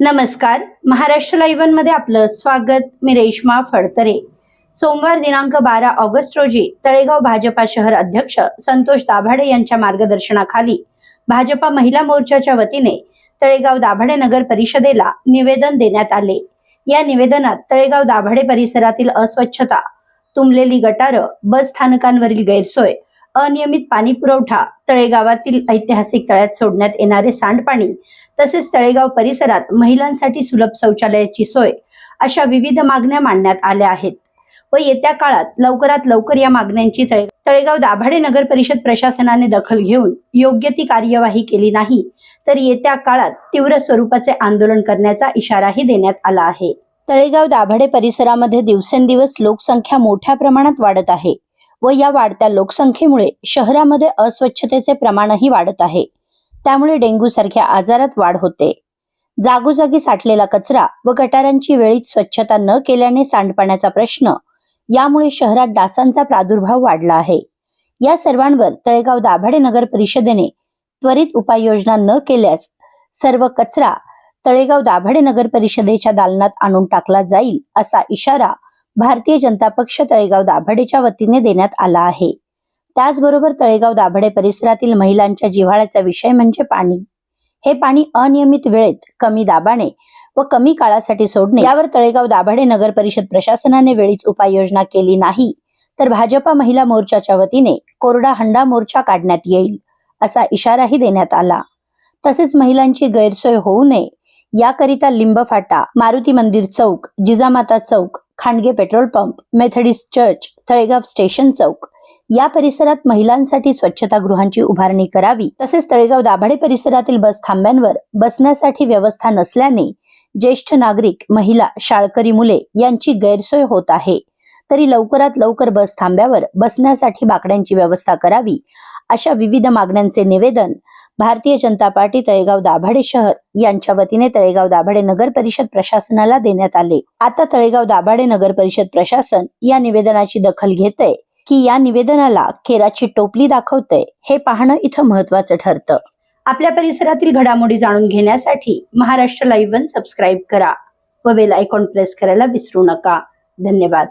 नमस्कार. महाराष्ट्र लाईव्हनमध्ये आपलं स्वागत. मी रेश्मा फडतरे. सोमवार दिनांक बारा ऑगस्ट रोजी तळेगाव भाजपा शहर अध्यक्ष संतोष दाभाडे यांच्या मार्गदर्शनाखाली भाजपा महिला मोर्चाच्या वतीने तळेगाव दाभाडे नगर परिषदेला निवेदन देण्यात आले. या निवेदनात तळेगाव दाभाडे परिसरातील अस्वच्छता तुंबलेली गटारं बस स्थानकांवरील गैरसोय अनियमित पाणी पुरवठा तळेगावातील ऐतिहासिक तळ्यात सोडण्यात येणारे सांडपाणी तसेच तळेगाव परिसरात महिलांसाठी सुलभ शौचालयाची सोय अशा विविध मागण्या मांडण्यात आल्या आहेत. व येत्या काळात लवकरात लवकर या मागण्यांची तळे तळेगाव दाभाडे नगर परिषद प्रशासनाने दखल घेऊन योग्य ती कार्यवाही केली नाही तर येत्या काळात तीव्र स्वरूपाचे आंदोलन करण्याचा इशाराही देण्यात आला आहे. तळेगाव दाभाडे परिसरामध्ये दिवसेंदिवस लोकसंख्या मोठ्या प्रमाणात वाढत आहे. व या वाढत्या लोकसंख्येमुळे शहरामध्ये अस्वच्छतेचे प्रमाणही वाढत आहे. त्यामुळे डेंग्यू सारख्या आजारात वाढ होते. जागोजागी साठलेला कचरा व गटारांची वेळीच स्वच्छता न केल्याने सांडपाण्याचा प्रश्न यामुळे शहरात डासांचा प्रादुर्भाव वाढला आहे. या सर्वांवर तळेगाव दाभाडे नगर परिषदेने त्वरित उपाययोजना न केल्यास सर्व कचरा तळेगाव दाभाडे नगर परिषदेच्या दालनात आणून टाकला जाईल असा इशारा भारतीय जनता पक्ष तळेगाव दाभाडेच्या वतीने देण्यात आला आहे. त्याचबरोबर तळेगाव दाभाडे परिसरातील महिलांच्या जिव्हाळ्याचा विषय म्हणजे पाणी. हे पाणी अनियमित वेळेत कमी दाबाने व कमी काळासाठी सोडणे यावर तळेगाव दाभाडे नगर परिषद प्रशासनाने वेळीच उपाययोजना केली नाही तर भाजपा महिला मोर्चाच्या वतीने कोरडा हंडा मोर्चा काढण्यात येईल असा इशाराही देण्यात आला. तसेच महिलांची गैरसोय होऊ नये याकरिता लिंबफाटा मारुती मंदिर चौक जिजामाता चौक Khandge petrol pump Methodist church Talegaon station चौक. या परिसरात महिलांसाठी स्वच्छतागृहांची उभारणी करावी. तसेच तळेगाव दाभाडे परिसरातील बस थांब्यांवर बसण्यासाठी व्यवस्था नसल्याने ज्येष्ठ नागरिक महिला शाळकरी मुले यांची गैरसोय होत आहे. तरी लवकरात लवकर बस थांब्यावर बसण्यासाठी बाकड्यांची व्यवस्था करावी अशा विविध मागण्यांचे निवेदन भारतीय जनता पार्टी तळेगाव दाभाडे शहर यांच्या वतीने तळेगाव दाभाडे नगर परिषद प्रशासनाला देण्यात आले. आता तळेगाव दाभाडे नगर परिषद प्रशासन या निवेदनाची दखल घेतय की या निवेदनाला केराची टोपली दाखवतय हे पाहणं इथं महत्वाचं ठरतं. आपल्या परिसरातील घडामोडी जाणून घेण्यासाठी महाराष्ट्र लाईव्ह वन सबस्क्राईब करा व बेल आयकॉन प्रेस करायला विसरू नका. धन्यवाद.